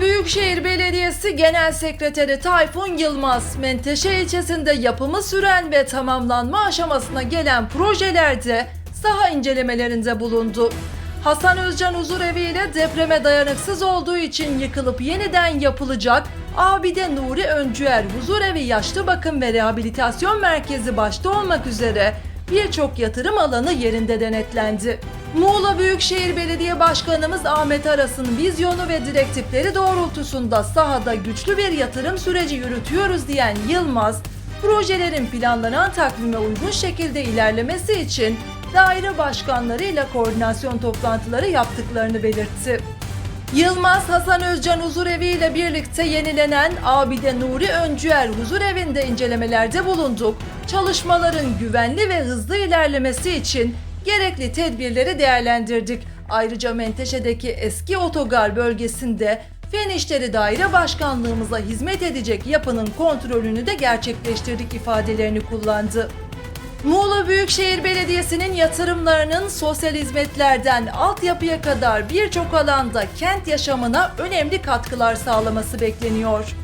Büyükşehir Belediyesi Genel Sekreteri Tayfun Yılmaz, Menteşe ilçesinde yapımı süren ve tamamlanma aşamasına gelen projelerde saha incelemelerinde bulundu. Hasan Özcan Huzur Evi ile depreme dayanıksız olduğu için yıkılıp yeniden yapılacak Abide Nuri Öncüer Huzur Evi Yaşlı Bakım ve Rehabilitasyon Merkezi başta olmak üzere birçok yatırım alanı yerinde denetlendi. Muğla Büyükşehir Belediye Başkanımız Ahmet Aras'ın vizyonu ve direktifleri doğrultusunda sahada güçlü bir yatırım süreci yürütüyoruz diyen Yılmaz, projelerin planlanan takvime uygun şekilde ilerlemesi için daire başkanlarıyla koordinasyon toplantıları yaptıklarını belirtti. Yılmaz Hasan Özcan Huzur Evi ile birlikte yenilenen Abide Nuri Öncüer Huzur Evi'nde incelemelerde bulunduk. Çalışmaların güvenli ve hızlı ilerlemesi için gerekli tedbirleri değerlendirdik. Ayrıca Menteşe'deki eski otogar bölgesinde Fen İşleri Daire Başkanlığımıza hizmet edecek yapının kontrolünü de gerçekleştirdik ifadelerini kullandı. Muğla Büyükşehir Belediyesi'nin yatırımlarının sosyal hizmetlerden altyapıya kadar birçok alanda kent yaşamına önemli katkılar sağlaması bekleniyor.